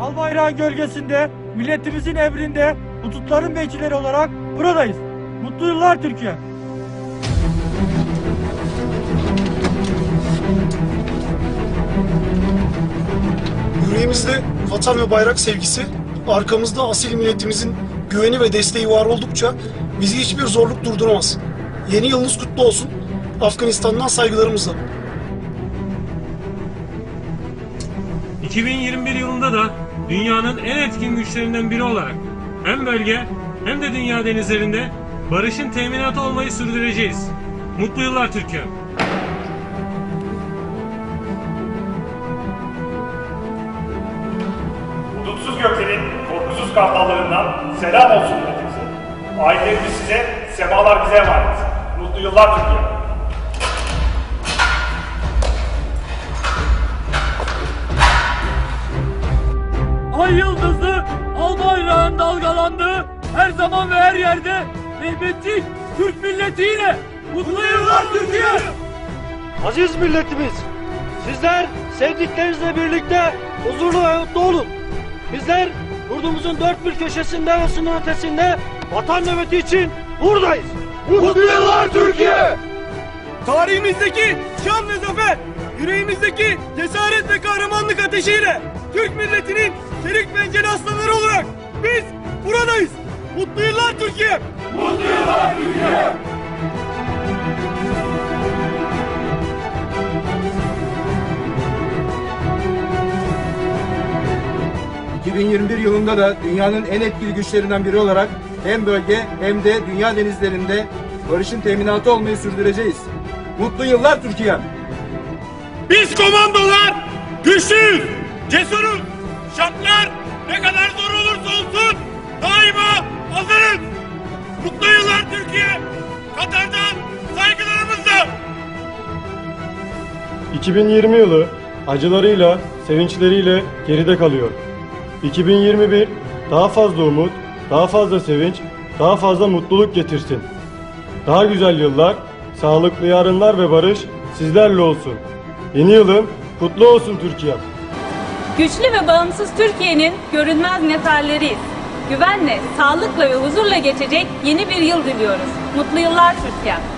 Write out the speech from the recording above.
Al bayrağın gölgesinde, milletimizin emrinde, hudutların bekçileri olarak buradayız. Mutlu yıllar Türkiye. Yüreğimizde vatan ve bayrak sevgisi, arkamızda asil milletimizin güveni ve desteği var oldukça bizi hiçbir zorluk durduramaz. Yeni yılınız kutlu olsun. Afganistan'dan saygılarımızla. 2021 yılında da dünyanın en etkin güçlerinden biri olarak hem bölge hem de dünya denizlerinde barışın teminatı olmayı sürdüreceğiz. Mutlu yıllar Türkiye. Hudutsuz göklerin korkusuz kartallarından selam olsun milletimize. Ailelerimiz size, semalar bize emanet. Mutlu yıllar Türkiye. Ay yıldızı, al bayrağın dalgalandığı her zaman ve her yerde heybetçi Türk milletiyle mutlu yıllar Türkiye! Aziz milletimiz, sizler sevdiklerinizle birlikte huzurlu ve mutlu olun. Bizler yurdumuzun dört bir köşesinde ve sınır ötesinde vatan nöbeti için buradayız. Mutlu yıllar Türkiye! Tarihimizdeki şan ve zafer, yüreğimizdeki cesaret ve kahramanlık ateşiyle Türk milletinin çelik pencere aslanları olarak biz buradayız. Mutlu yıllar Türkiye! Mutlu yıllar Türkiye! 2021 yılında da dünyanın en etkili güçlerinden biri olarak hem bölge hem de dünya denizlerinde barışın teminatı olmayı sürdüreceğiz. Mutlu yıllar Türkiye. Biz komandolar güçlüyüz, cesuruz. Şartlar ne kadar zor olursa olsun daima hazırız. Mutlu yıllar Türkiye. Katar'dan saygılarımızla. 2020 yılı acılarıyla, sevinçleriyle geride kalıyor. 2021 daha fazla umut, daha fazla sevinç, daha fazla mutluluk getirsin. Daha güzel yıllar, sağlıklı yarınlar ve barış sizlerle olsun. Yeni yılın kutlu olsun Türkiye. Güçlü ve bağımsız Türkiye'nin görünmez neferleriyiz. Güvenle, sağlıkla ve huzurla geçecek yeni bir yıl diliyoruz. Mutlu yıllar Türkiye.